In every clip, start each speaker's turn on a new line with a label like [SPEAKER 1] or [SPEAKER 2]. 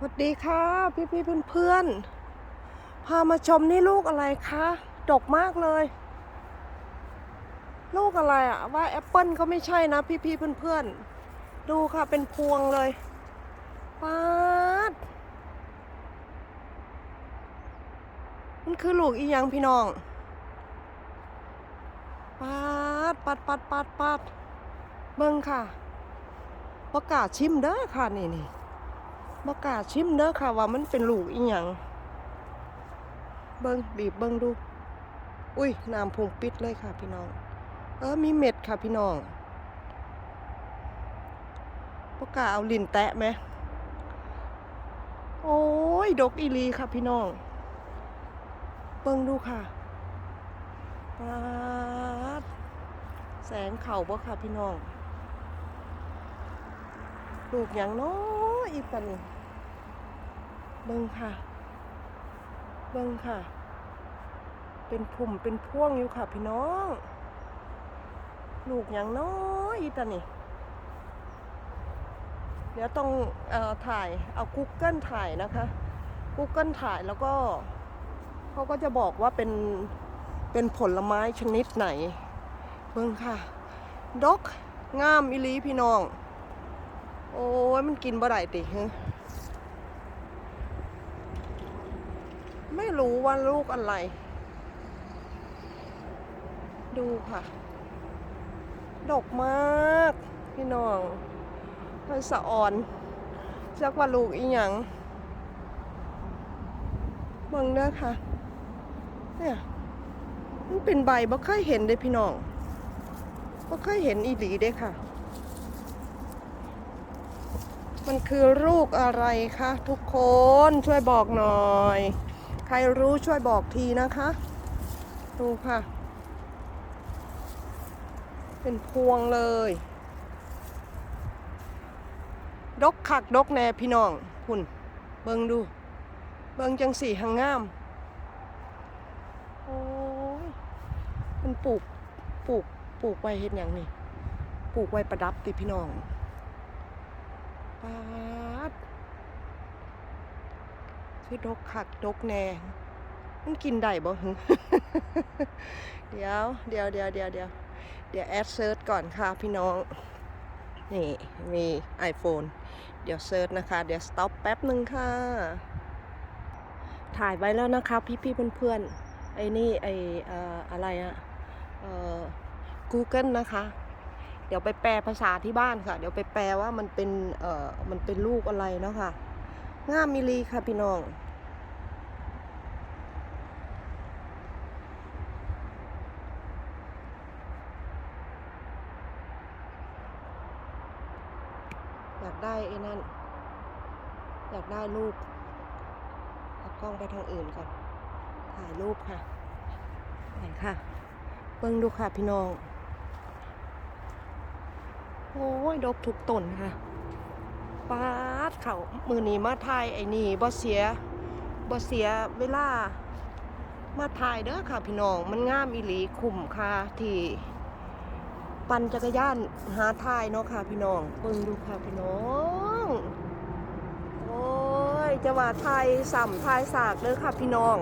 [SPEAKER 1] สวัสดีค่ะ พี่พี่เพื่อนเพื่อนพามาชมนี่ลูกอะไรคะดกมากเลย ลูกอะไรอะว่าแอปเปิลก็ไม่ใช่นะ พี่พี่เพื่อนเพื่อนดูค่ะเป็นพวงเลยป๊าดมันคือลูกอีหยังพี่น้องป๊าดปัดปัดปัดปัดเบิ่งค่ะ ประกาศชิมเด้อค่ะนี่นี่ มากล้าชิมเด้อค่ะว่ามันเป็นลูกอีหยังเบิงบีบเบิ้งดู อุ้ยน้ำพุงปิดเลยค่ะพี่น้อง เออมีเม็ดค่ะพี่น้องปากล้าเอาลิ้นแตะไหม โอ้ย ดกอีลีค่ะพี่น้อง เบิ้งดูค่ะปาดแสงเข่าบ่ค่ะพี่น้อง ลูกอย่างน้อ อีกปันนี่เบิ่งค่ะ เบิ่งค่ะ เป็นผุ่มเป็นพ่วงอยู่ค่ะ พี่น้อง ลูกอย่างน้อยอีตานี่เดี๋ยวต้องเอ่อถ่ายเอา Google ถ่ายนะคะ Google ถ่ายแล้วก็เขาก็จะบอกว่าเป็นเป็นผลไม้ชนิดไหน เบิ่งค่ะ ดกงามอิลีพี่น้อง โอ้ยมันกินบ่ได้ติฮะไม่รู้ว่าลูกอะไร ดูค่ะ ดกมาก พี่น้องมันสะอ่อนจักว่าลูกอีหยังเบิ่งเด้อค่ะ เนี่ยมันเป็นใบบ่เคยเห็นเด้พี่น้องบ่เคยเห็นอีหลีเด้ค่ะ มันคือลูกอะไรคะทุกคนช่วยบอกหน่อย ใครรู้ช่วยบอกทีนะคะ ดูค่ะ เป็นพวงเลย ดกคักดกแน่พี่น้องคุณเบิงดู เบิงจังสีหางงาม โอ้ยมันปลูกปลูกปลูกไว้เห็นอย่างนี่ปลูกไว้ประดับติพี่น้อง ปาดคือดกคักดกแน่มันกินได้บ่หึเดี๋ยวเดี๋ยวเดี๋ยวเดี๋ยวเดี๋ยวเดี๋ยวแอดเซิร์ชก่อนค่ะพี่น้อง นี่มี iPhone เดี๋ยวเซิร์ชนะคะ เดี๋ยวสต็อปแป๊บหนึ่งค่ะ ถ่ายไว้แล้วนะคะพี่พี่ๆเพื่อนๆไอ้นี่ไอ้อะไรอะ Google นะคะ เดี๋ยวไปแปลภาษาที่บ้านค่ะ เดี๋ยวไปแปลว่ามันเป็นเอ่อมันเป็นลูกอะไรเนาะค่ะงามมิลีค่ะพี่น้องอยากได้ไอ้นั่น อยากได้รูปเอากล้องไปทางอื่นก่อนถ่ายรูปค่ะไหนค่ะ เบิ่งดูค่ะพี่น้อง โอ้ยดกทุกต้นค่ะปาดเขามือนี้มาถ่ายไอ้นี่บ่เสียบ่เสียเวลา มาถ่ายเด้อค่ะ พี่น้อง มันงามอีหลีคุ้มค่ะที่ปั่นจักรยานหาถ่ายเนาะค่ะ พี่น้องเบิ่งดูค่ะพี่น้อง โอ้ยจะว่าถ่ายสัมถ่ายสากเด้อค่ะ พี่น้อง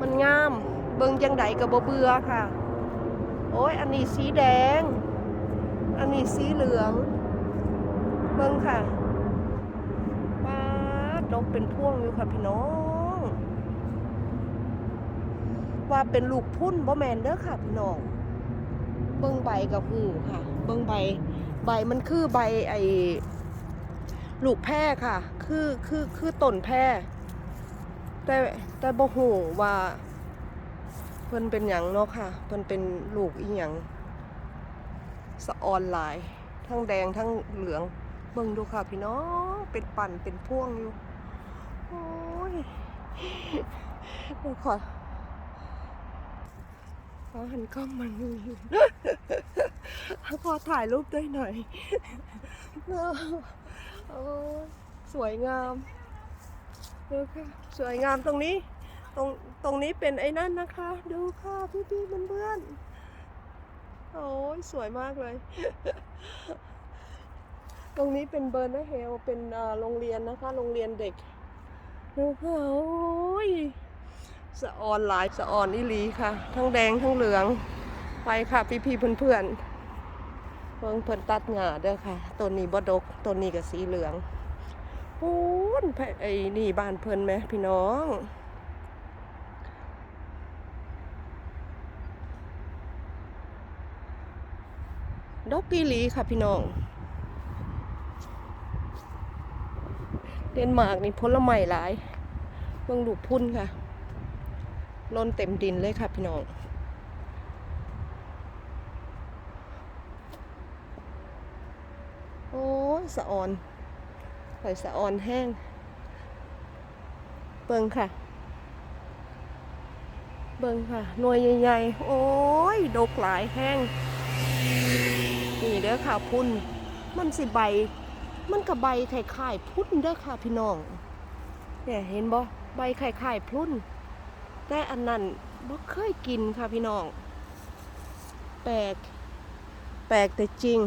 [SPEAKER 1] มันงาม เบิ่งจังใดก็บ่เบื่อค่ะ โอ้ยอันนี้สีแดง อันนี้สีเหลือง เบิ่งค่ะป้าดกเป็นพ่วงอยู่ค่ะพี่น้อง ว่าเป็นลูกพุ่นบ่แมนเด้อค่ะพี่น้อง เบิ่งใบกับหูค่ะ เบิ่งใบ ใบมันคือใบไอ้ลูกแพร่ค่ะ คือคือคือต้นแพร่แต่แต่บ่ฮู้ว่าเพิ่นเป็นหยังเนาะค่ะ เพิ่นเป็นลูกอีหยัง สะออนหลาย ทั้งแดงทั้งเหลืองเบิ่งดูค่ะพี่น้องเป็นปั่นเป็นพ่วงอยู่โอ้ยเดี๋ยวขอขอหันกล้องมาดูพอถ่ายรูปด้วยหน่อยโอ้สวยงามดูค่ะสวยงามตรงนี้ ตรงตรงนี้เป็นไอ้นั่นนะคะ ดูค่ะพี่พี่เพื่อนเพื่อนๆ โอ้ยสวยมากเลย ตรงนี้เป็นเบอร์นาเฮลเป็นโรงเรียนนะคะ โรงเรียนเด็กโอ้ยสะออนหลายสะออนอิลีค่ะ ทั้งแดงทั้งเหลือง ไปค่ะพี่พี่ๆเพื่อนเพิ่งเพิ่นตัดหญ้าเด้อค่ะต้นนี้บดกต้นนี้ก็สีเหลืองโอ้ยไผไอ้นี่บ้านเพิ่นไหมพี่น้อง ดอกกีลีค่ะพี่น้อง เดนมาร์กนี่ผลไม้หลายเบิ่งลูกพุ่นค่ะล้นเต็มดินเลยค่ะพี่น้องโอ้สะออนหอยสะออนแห้ง เบิ่งค่ะ เบิ่งค่ะ หน่วยใหญ่ๆ โอ้ย ดกหลายแห้ง นี่เด้อค่ะพุ่น มันสิใบ มันกับใบไข่ไข่พุ่นเด้อค่ะพี่น้อง เนี่ยเห็นบ่ใบไข่ไข่พุ่น แต่อันนั้นบ่เคยกินค่ะพี่น้อง แปลก แปลกแต่จริง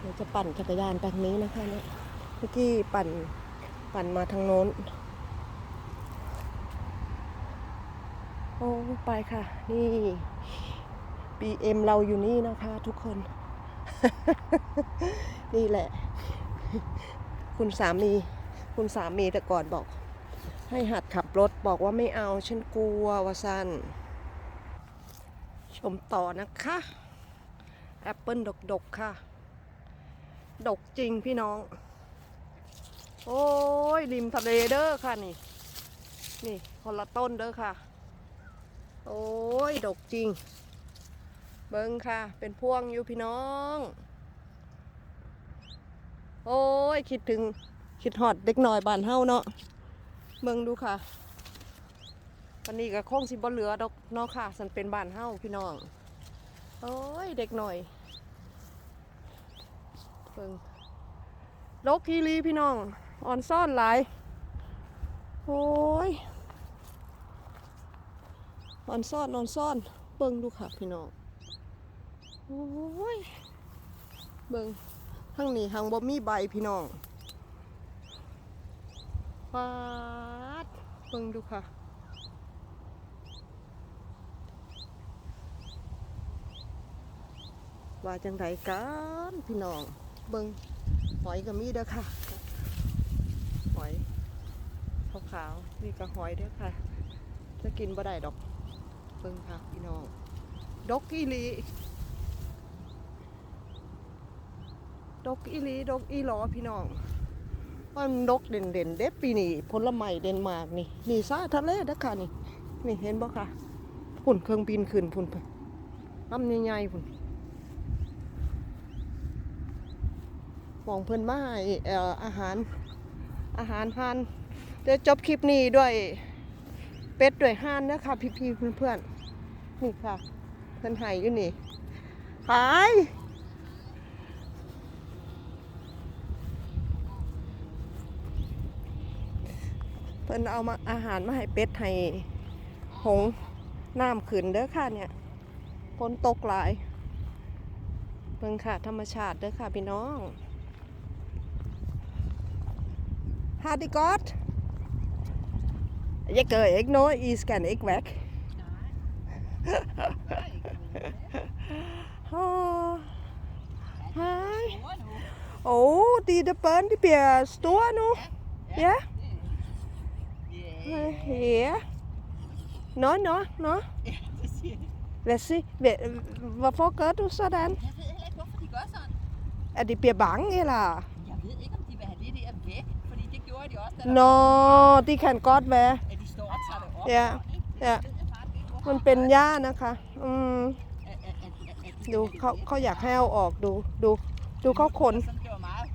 [SPEAKER 1] เดี๋ยวจะปั่นจักรยานไปทางนี้นะคะเนี่ย เมื่อกี้ปั่น ปั่นมาทางโน้น โอ้ไปค่ะ นี่ BM เราอยู่นี่นะคะทุกคน นี่แหละ คุณสามี คุณสามีแต่ก่อนบอก ให้หัดขับรถบอกว่าไม่เอาฉันกลัวว่าสั้น ชมต่อนะคะแอปเปิลดก ๆ ค่ะ ดกจริงพี่น้อง โอ้ยริมทะเลเด้อค่ะนี่ นี่คนละต้นเด้อค่ะ โอ้ยดกจริง เบิ้งค่ะ เป็นพวงอยู่พี่น้อง โอ้ยคิดถึงคิดหอดเด็กหน่อยบ้านเฮาเนาะเบิ้งดูค่ะวันนี้ก็คงสิบ่เหลือดอกเนาะค่ะสันเป็นบ้านเฮาพี่น้อง โอ้ยเด็กหน่อยเบิ่งลกกีรีพี่น้อง อ่อนซ่อนหลาย โอ้ยอ่อนซ่อนอ่อนซ่อน เบิ่งดูค่ะพี่น้อง โอ้ย เบิ่งทั้งนี้หังบ่มีใบพี่น้องปาดเบิ่งดูค่ะว่าจังไดกันพี่น้อง เบิ่งหอยก็มีเด้อค่ะ อยขาวๆนี่ก็หอยเด้อค่ะ จะกินบ่ได้ดอกเบิ่งค่ะพี่น้องดกอีลีดกอีลีดกอีหลอพี่น้องมันดกเด่นเด่นๆเด็ดปีนี้ผลไม้เดนมาร์กนี่นี่ซาทะเลเด้อค่ะนี่นี่เห็นบ่ค่ะพุ่นเครื่องบินขึ้นพุ่นลำใหญ่ๆพุ่นมองเพิ่นมาให้อาหาร อาหารห่านเดี๋ยวจบคลิปนี้ด้วยเป็ดด้วยห่านนะคะพี่พี่ๆเพื่อนๆนี่ค่ะ เพิ่นให้อยู่นี่ขายเพิ่นเอามาอาหารมาให้เป็ดให้หงน้ำขึ้นเด้อค่ะเนี่ยฝนตกหลายเบิ่งค่ะ ธรรมชาติเด้อค่ะพี่น้อง Har det godt? Jeg gør ikke noget, I skal ikke væk. Åh, Hej. Åh, oh, de der børn, de bliver store nu. Ja. Ja. Nå, nå, nå. Hvad sig? Hvorfor gør du sådan?
[SPEAKER 2] Jeg ved heller ikke, hvorfor de gør sådan.
[SPEAKER 1] Er de bliver bange, eller?
[SPEAKER 2] Står og tager det op.
[SPEAKER 1] Ja,
[SPEAKER 2] Ikke?
[SPEAKER 1] ja.
[SPEAKER 2] Det ved jeg faktisk ikke, hvorfor.
[SPEAKER 1] มันเป็นหญ้านะคะ อืม
[SPEAKER 2] At- at- at- at- at de
[SPEAKER 1] ดู
[SPEAKER 2] gør det.
[SPEAKER 1] เขาเขาอยากให้เอาออกดูดู ดูเขาขน
[SPEAKER 2] Som det var meget